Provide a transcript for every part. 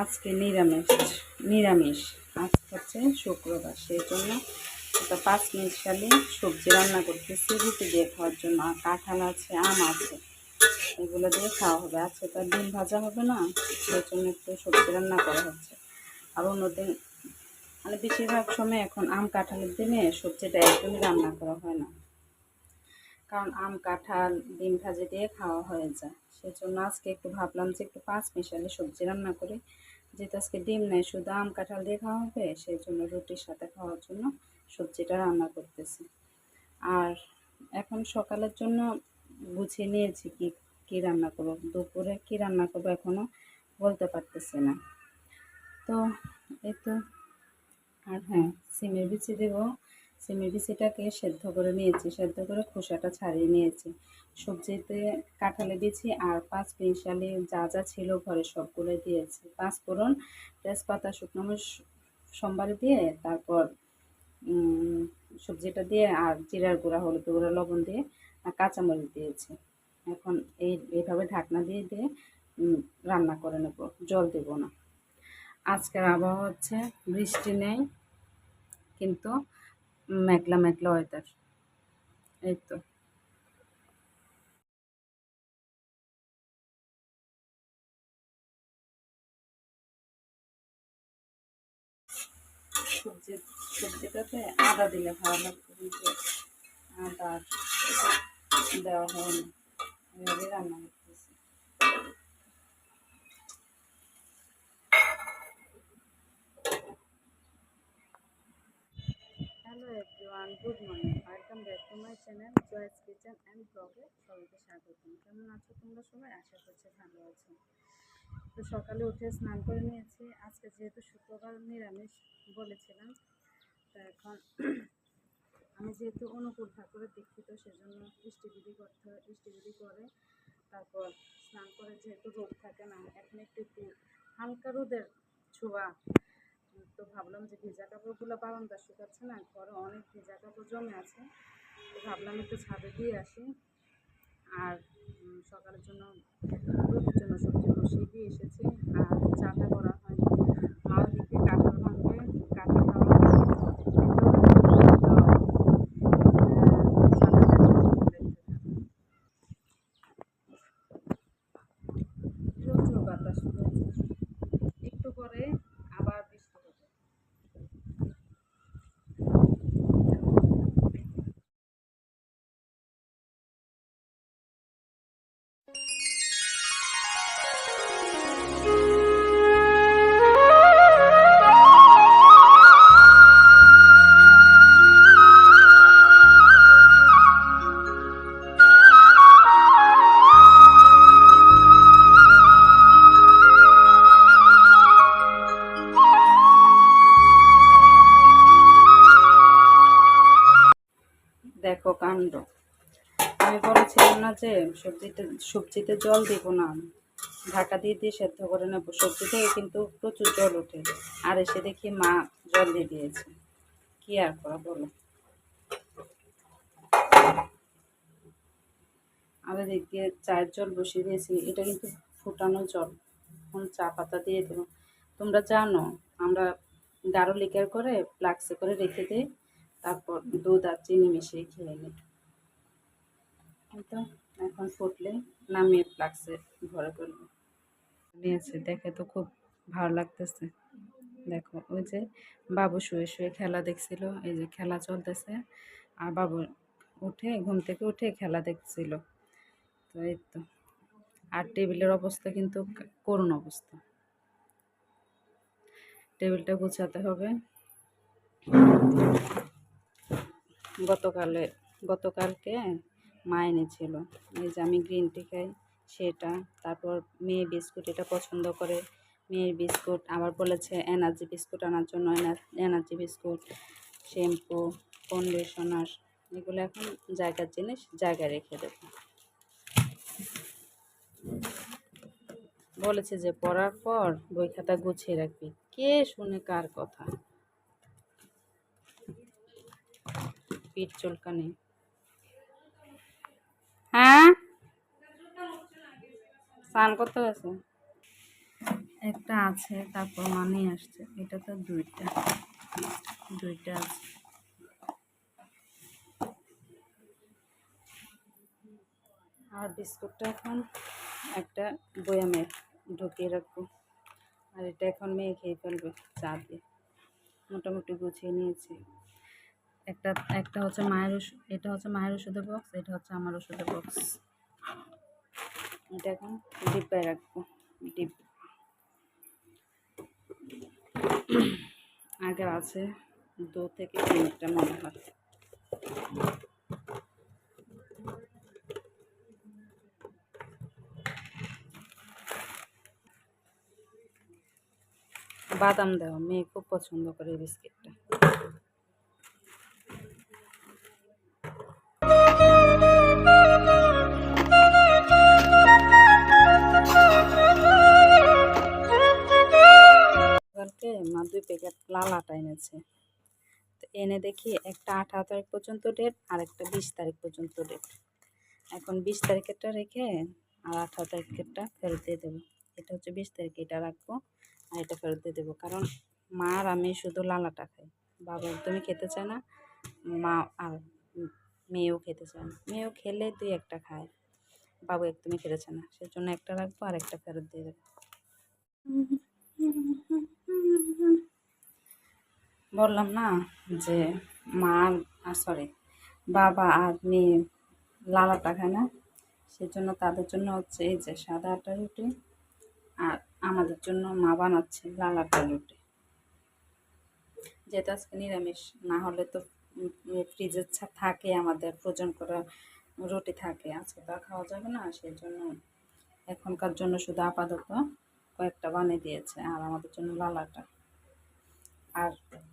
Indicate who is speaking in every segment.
Speaker 1: আজকে নিরামিষ নিরামিষ। আজ হচ্ছে শুক্রবার, সেই জন্য একটা পাঁচ মিনিট সালে সবজি রান্না করতেছি, রুটি দিয়ে খাওয়ার জন্য। আর কাঁঠাল আছে, আম আছে, এগুলো দিয়ে খাওয়া হবে। আজকে তো আর ডিম ভাজা হবে না, সেই জন্য একটু সবজি রান্না করা হচ্ছে। আর অন্যদিন মানে বেশিরভাগ সময় এখন আম কাঁঠালের দিনে সবজিটা একদমই রান্না করা হয় না। কারণ আম, কাঁঠাল, ডিম ভাজি দিয়ে খাওয়া হয়ে যায়। সেই জন্য আজকে একটু ভাবলাম যে একটু পাঁচ মিশালি সবজি রান্না করি। যেহেতু আজকে ডিম নেই, শুধু আম, কাঁঠাল দিয়ে খাওয়া হবে সেই জন্য রুটির সাথে খাওয়ার জন্য সবজিটা রান্না করতেছি। আর এখন সকালের জন্য গুছিয়ে নিয়েছি কি, কী রান্না করব। দুপুরে কী রান্না করব এখনও বলতে পারতেছি না। তো এই তো, আর হ্যাঁ সিমের বিচি দেবো। সিমের বিচিটাকে সেদ্ধ করে নিয়েছি, সেদ্ধ করে খোসাটা ছাড়িয়ে নিয়েছি। সবজিতে কাঁঠালে দিয়েছি আর পাঁচ মিশালি যা যা ছিল ঘরে সবগুলো দিয়েছি। পাঁচ ফোড়ন, তেজপাতা, শুকনো সোমবারে দিয়ে তারপর সবজিটা দিয়ে আর জিরার গুঁড়া, হলুদ গুঁড়া, লবণ দিয়ে আর কাঁচামরিচ দিয়েছি। এখন এই, এইভাবে ঢাকনা দিয়ে দিয়ে রান্না করে নেব। জল দেবো না। আজকের আবহাওয়া হচ্ছে বৃষ্টি নেই, কিন্তু মেঘলা মেঘলা ওয়েদার এই তো সবজি সবজিটাতে আদা দিলে ভালো লাগবে কিন্তু আদা দেওয়া হয় না রান্না করতেছি। Everyone good morning welcome back to my channel Joyce's kitchen and ব্লগে সবাইকে স্বাগতম। কেমন আছো তোমরা সবাই? আশা করছি ভালো আছো। তো সকালে উঠে স্নান করে নিয়েছি। আজকে যেহেতু শুক্রবার নিরামিষ বলেছিলাম, তো এখন আমি যেহেতু অনুকূল ঠাকুরের দীক্ষিত, সেজন্য ইষ্টিবিধি করতে হয় ইষ্টিবিধি করে। তারপর স্নান করে যেহেতু রোদ থাকে না, এখন একটু হালকা রোদের ছোঁয়া তো ভাবলাম যে ভেজা কাপড়গুলো বারান্দা শুকাচ্ছে না, ঘরে অনেক ভেজা কাপড় জমে আছে। তো ভাবলাম একটু ছাদে দিয়ে আসি। আর সকালের জন্য রুটির জন্য সবজি বসিয়ে দিয়ে এসেছি। আর চাটা করা হয় মা দিকে কাঁঠাল যে সবজিতে সবজিতে জল দিব না ঢাকা দিয়ে দিয়ে সেদ্ধ করে নেব। সবজি থেকে কিন্তু প্রচুর জল ওঠে। আর এসে দেখি মা জল দিয়ে দিয়েছে। কি আর করা বলো? আমি দিক দিয়ে চায়ের জল বসিয়ে দিয়েছি। এটা কিন্তু ফুটানো জল। এখন চা পাতা দিয়ে দেবো। তোমরা জানো, আমরা গাঢ় লিকার করে ফ্লাক্সে করে রেখে দিই, তারপর দুধ আর চিনি মিশিয়ে খেয়ে নিই। তো এখন ফুটলে নামিয়ে ফ্লাক্সে ভরে করব নিয়েছে, দেখে তো খুব ভালো লাগতেছে। দেখো, ওই যে বাবু শুয়ে শুয়ে খেলা দেখছিল, এই যে খেলা চলতেছে। আর বাবু উঠে, ঘুম থেকে উঠে খেলা দেখছিল। তো এই তো। আর টেবিলের অবস্থা কিন্তু করুণ অবস্থা। টেবিলটা গুছাতে হবে। গতকালে, গতকালকে মা এনেছিল। এই যে আমি গ্রিন টি খাই, সেটা। তারপর মেয়ে বিস্কুট, এটা পছন্দ করে। মেয়ের বিস্কুট, আবার বলেছে এনার্জি বিস্কুট আনার জন্য এনার্জি বিস্কুট শ্যাম্পু কন্ডিশনার এগুলো এখন জায়গার জিনিস, জায়গায় রেখে দেবো। বলেছে যে পড়ার পর বই খাতা গুছিয়ে রাখবি। কে শুনে কার কথা? পিঠ চুলকানি। হ্যাঁ? স্নান করতে গেছে? একটা আছে তারপর মানে আসছে। এটা তো দুইটা। দুইটা আছে। আর বিস্কুটটা এখন একটা বয়ামে ঢুকিয়ে রাখব। আর এটা এখন মেয়ে খেয়ে ফেলবে চা দিয়ে। মোটামুটি গুছিয়ে নিয়েছি। একটা একটা হচ্ছে মায়ের ওষুধ, এটা হচ্ছে মায়ের ওষুধের বক্স এটা হচ্ছে আমার ওষুধের বক্স এটা এখন ডিব্বায় রাখব ডিব আগে আছে দু থেকে তিনটা মনে হয়। বাদাম দেওয়া মেয়ে খুব পছন্দ করে বিস্কিটটা। দুই প্যাকেট লাল আটা এনেছে। তো এনে দেখি একটা আঠারো তারিখ পর্যন্ত ডেট আর একটা বিশ তারিখ পর্যন্ত ডেট এখন বিশ তারিখেরটা রেখে আর আঠারো তারিখেরটা ফেরত দিয়ে দেবো। এটা হচ্ছে বিশ তারিখ এটা রাখব আর এটা ফেরত দিয়ে দেবো। কারণ মা আর আমি শুধু লাল আটা খাই। বাবা একদমই খেতে চায় না, মা আর মেয়েও খেতে চায় না। মেয়েও খেলে দুই একটা খায়। বাবু একদমই খেতে চায় না। সেজন্য একটা রাখব আর একটা ফেরত দিয়ে দেবো। বললাম না যে মা আর সরি বাবা আর মেয়ে লাল আটা খায় না, সেজন্য তাদের জন্য হচ্ছে এই যে সাদা আটা রুটি আর আমাদের জন্য মা বানাচ্ছে লাল আটা রুটি। যেহেতু আজকে নিরামিষ, না হলে তো ফ্রিজে থাকে, আমাদের ফ্রোজন করা রুটি থাকে, আজকে তো খাওয়া যাবে না সেই জন্য এখনকার জন্য শুধু আপাতত কয়েকটা বানিয়ে দিয়েছে আর আমাদের জন্য লালাটা। আর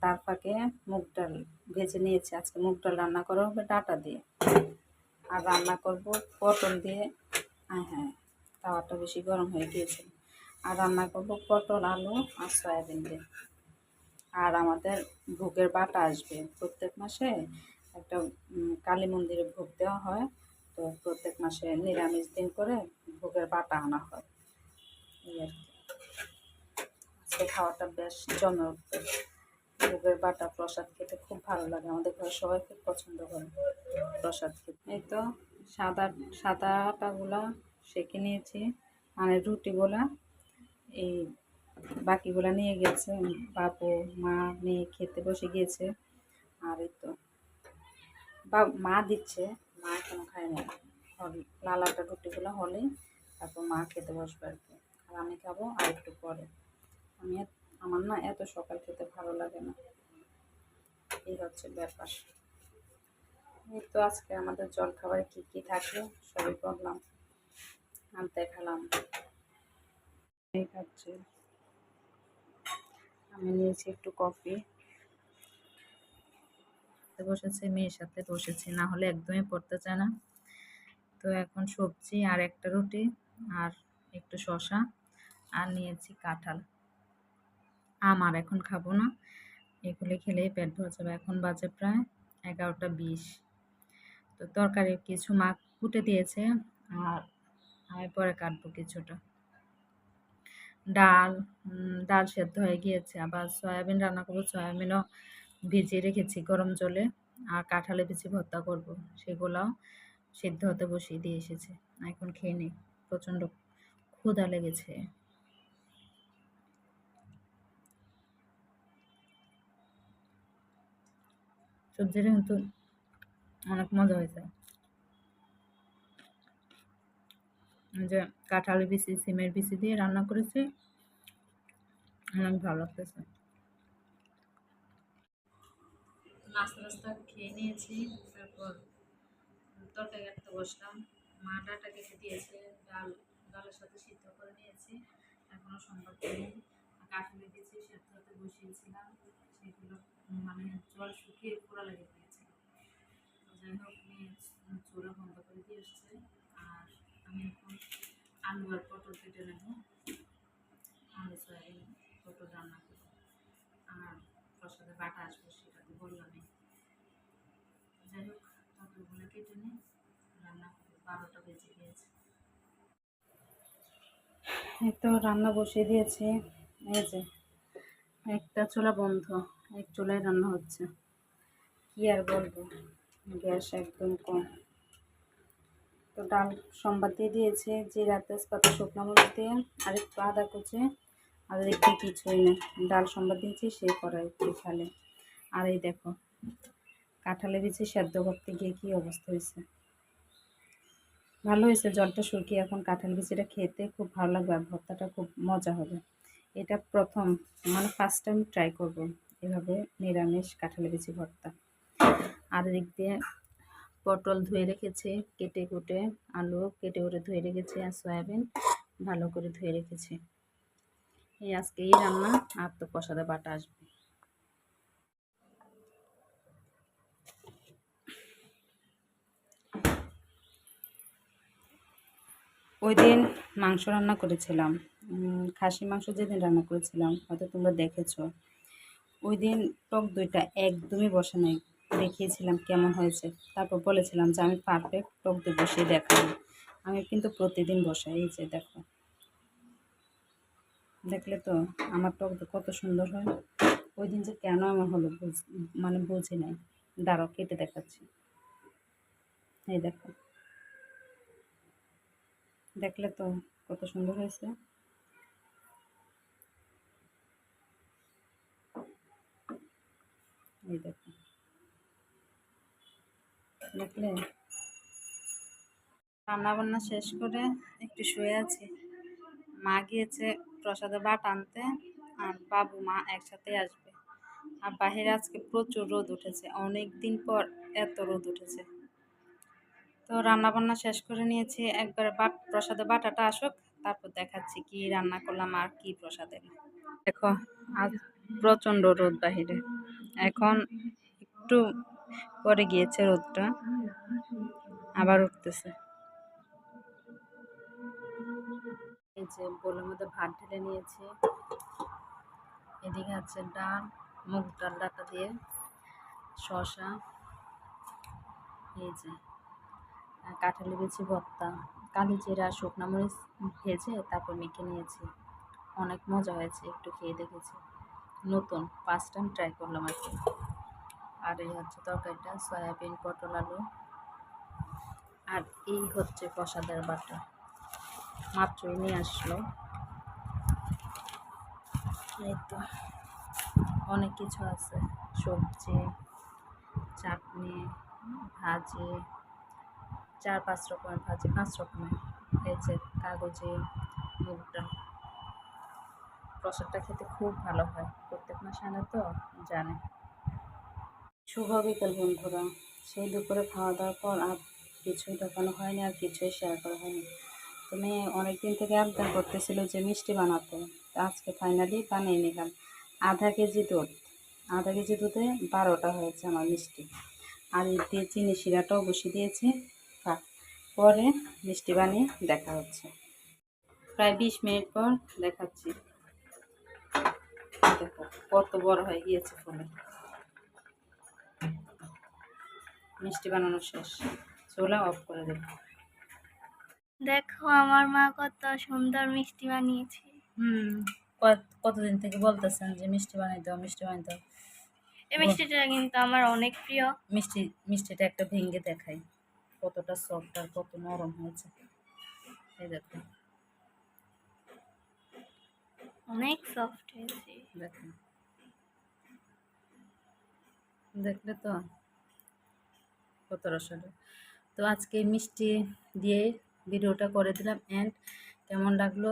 Speaker 1: তার ফাঁকে মুগ ডাল ভেজে নিয়েছি। আজকে মুগ ডাল রান্না করা হবে ডাটা দিয়ে। আর রান্না করব পটল দিয়ে। হ্যাঁ হ্যাঁ তাওয়াটা বেশি গরম হয়ে গিয়েছে। আর রান্না করব পটল, আলু আর সয়াবিন দিয়ে। আর আমাদের ভোগের বাটা আসবে। প্রত্যেক মাসে একটা কালী মন্দিরে ভোগ দেওয়া হয়। তো প্রত্যেক মাসে নিরামিষ দিন করে ভোগের বাটা আনা হয়। এই আর কি। আজকে খাওয়াটা বেশ উঠবে ভোগের বাটা প্রসাদ খেতে খুব ভালো লাগে। আমাদের ঘরে সবাই খুব পছন্দ করে প্রসাদ খেতে। এই তো সাদা সাদা আটাগুলা সেঁকে নিয়েছি মানে রুটিগুলা এই বাকিগুলা নিয়ে গেছে। বাবু, মা মেয়ে খেতে বসে গিয়েছে। আর এই তো মা দিচ্ছে। মা এখনও খায় না লাল আটা রুটিগুলো হলে তারপর মা খেতে বসবে আর কি। আর আমি খাব আর একটু পরে। আমি আমার না এত সকাল খেতে ভালো লাগে না। এই হচ্ছে ব্যাপার। এই তো আজকে আমাদের জল খাবারে কী কী থাকে সবই করলাম আর দেখালাম। আমি নিয়েছি একটু কফি। বসেছে, মেয়ের সাথে বসেছি, না হলে একদমই পড়তে চায় না। তো এখন সবজি আর একটা রুটি আর একটু শশা আর নিয়েছি কাঁঠাল। আম আর এখন খাব না। এগুলি খেলেই পেট ভরে যাবে। এখন বাজে প্রায় এগারোটা বিশ। তো তরকারি কিছু মাখ কুটে দিয়েছে আর আমি পরে কাটবো কিছুটা। ডাল ডাল সেদ্ধ হয়ে গিয়েছে। আবার সয়াবিন রান্না করব। সয়াবিনও ভিজিয়ে রেখেছি গরম জলে। আর কাঁঠালে বিচি ভর্তা করব। সেগুলাও সেদ্ধ হতে বসিয়ে দিয়ে এসেছে। এখন খেয়ে নিই। প্রচণ্ড ক্ষুধা লেগেছে। সবজিটা কিন্তু অনেক মজা হয়েছে যে কাঁঠালের বিচি, সিমের বিচি দিয়ে রান্না করেছি। অনেক ভালো লাগতেছে। নাস্তা টাস্তা খেয়ে নিয়েছি, তারপর তরকারি কাটতে বসলাম। মা ডাটা কেটে দিয়েছে, ডাল, ডালের সাথে সিদ্ধ করে নিয়েছি। এখনও সম্ভব করিনি কাঁঠালি দিয়েছি সেদ্ধ হতে বসিয়েছিলাম, সেগুলো মানে জল শুকিয়ে পোড়া লেগে গিয়েছিল যাই হোক মেয়ে চুলা বন্ধ করে দিয়ে এসছে। আর আমি এখন আলু আর পটল কেটে নেব। আলু, সয়াবিন, পটল রান্না করব। আর প্রসাদে বাটা আসবে সেটা তো বললামই। যাই হোক, পটলগুলো কেটে নিই রান্না করব। বারোটা বেজে গিয়েছে। এই তো রান্না বসিয়ে দিয়েছি। এই যে, একটা চুলা বন্ধ। এক চুলায় রান্না হচ্ছে। কি আর বলব? গ্যাস একদম কম। তো ডাল সম্বাদ দিয়ে দিয়েছে, জিরা তেজপাতা, শুকনো মরিচ দিয়ে, আর একটু আদা কুচে, আর একটু কিছুই না ডাল সম্বাদ দিয়েছি সেই কড়াই খালে আর এই দেখো কাঁঠালে বিচি সেদ্ধ করতে গিয়ে কী অবস্থা হয়েছে। ভালো হয়েছে, জলটা শুকিয়ে এখন কাঁঠাল বিচিটা খেতে খুব ভালো লাগবে, আর ভর্তাটা খুব মজা হবে। এটা প্রথম মানে ফার্স্ট টাইম ট্রাই করব। এভাবে নিরামিষ কাঁঠাল বিচি ভর্তা। আর দিক দিয়ে পটল ধুয়ে রেখেছি, কেটে কুটে আলু কেটে কুটে ধুয়ে রেখেছি আর সয়াবিন ভালো করে ধুয়ে রেখেছি। এই আজকে এই রান্না, আর তো প্রসাদে বাটা আসবে। ওই দিন মাংস রান্না করেছিলাম। খাসি মাংস যেদিন রান্না করেছিলাম, হয়তো তোমরা দেখেছ। ওই দিন টক দইটা একদমই বসে নাই। দেখিয়েছিলাম কেমন হয়েছে। তারপর বলেছিলাম যে, আমি পারফেক্ট টক দই বসিয়ে দেখাবো। আমি কিন্তু প্রতিদিন বসাই, এই যে দেখো। দেখলে তো আমার টক দই কত সুন্দর হয়। ওই দিন যে কেন আমার হলো মানে বুঝি নাই। দাঁড়াও, কেটে দেখাচ্ছি। এই দেখো। দেখলে তো কত সুন্দর হয়েছে। এই দেখো দেখলে? রান্না বান্না শেষ করে একটু শুয়ে আছি। মা গিয়েছে প্রসাদে বাট আনতে, আর বাবু, মা একসাথে আসবে। আর বাহিরে আজকে প্রচুর রোদ উঠেছে অনেক দিন পর এত রোদ উঠেছে। তো রান্নাবান্না শেষ করে নিয়েছি, একবার বাট প্রসাদে বাটাটা আসুক, তারপর দেখাচ্ছি কি রান্না করলাম আর কি প্রসাদে। দেখো, আজ প্রচণ্ড রোদ বাহিরে। এখন একটু পরে গিয়েছে রোদটা। আবার উঠতেছে। এই যে বোলের মধ্যে ভাত ঢেলে নিয়েছি। এদিকে আছে ডাল, মুগ ডাল, ডাটা দিয়ে শসা। এই যে কাঁঠালি বিচি ভর্তা। কালি জিরা, শুকনা মরিচ ভেজে তারপর মেখে নিয়েছি। অনেক মজা হয়েছে একটু খেয়ে দেখেছি। নতুন ফার্স্ট টাইম ট্রাই করলাম আর কি। আর এই হচ্ছে তরকারিটা, সয়াবিন, পটল, আলু। আর এই হচ্ছে প্রসাদের বাটা। মাত্রই নিয়ে আসলো। এই তো, অনেক কিছু আছে। সবজি, চাটনি, ভাজি, চার পাঁচ রকমের ভাজি, পাঁচ রকমের। এই যে কাগজি মুগ ডাল প্রসাদটা খেতে খুব ভালো হয়। প্রত্যেক মাসে আনে তো, জানে। শুভ বিকেল বন্ধুরা। সেই দুপুরে খাওয়া দাওয়ার পর আর কিছুই দেখানো হয়নি, আর কিছুই শেয়ার করা হয়নি। তুমি অনেক দিন থেকে আবদার করতেছিল যে মিষ্টি বানাতে। আজকে ফাইনালি বানিয়ে নিলাম। আধা কেজি দুধ। আধা কেজি দুধে বারোটা হয়েছে আমার মিষ্টি। আর দিয়ে চিনি শিরাটাও বসিয়ে দিয়েছি। পরে মিষ্টি বানিয়ে দেখা হচ্ছে। প্রায় বিশ মিনিট পর দেখাচ্ছি। দেখো কত বড় হয়ে গিয়েছে ফলে মিষ্টি বানানো শেষ। চুলা অফ করে দেব।
Speaker 2: দেখো আমার মা কত সুন্দর মিষ্টি বানিয়েছে।
Speaker 1: হুম কতদিন থেকে বলতেছেন যে মিষ্টি বানাই দাও মিষ্টি বানাই দাও।
Speaker 2: এই মিষ্টিটা কিন্তু আমার অনেক প্রিয়।
Speaker 1: মিষ্টি মিষ্টিটা একটা ভেঙে দেখাই। কতটা সফট আর কত নরম হয়েছে। এই দেখো।
Speaker 2: অনেক সফট হয়েছে।
Speaker 1: দেখো দেখলে তো কত রসটা তো আজকে মিষ্টি দিয়ে ভিডিওটা করে দিলাম অ্যান্ড কেমন লাগল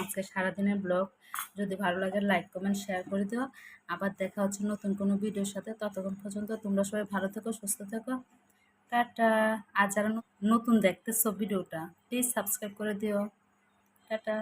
Speaker 1: আজকে সারাদিনের ব্লগ? যদি ভালো লাগে লাইক কমেন্ট শেয়ার করে দিও। আবার দেখা হচ্ছে নতুন কোনো ভিডিওর সাথে। ততক্ষণ পর্যন্ত তোমরা সবাই ভালো থেকো, সুস্থ থেকো। টাটা। আর যারা নতুন দেখতেছো ভিডিওটা প্লিজ সাবস্ক্রাইব করে দিও। টাটা।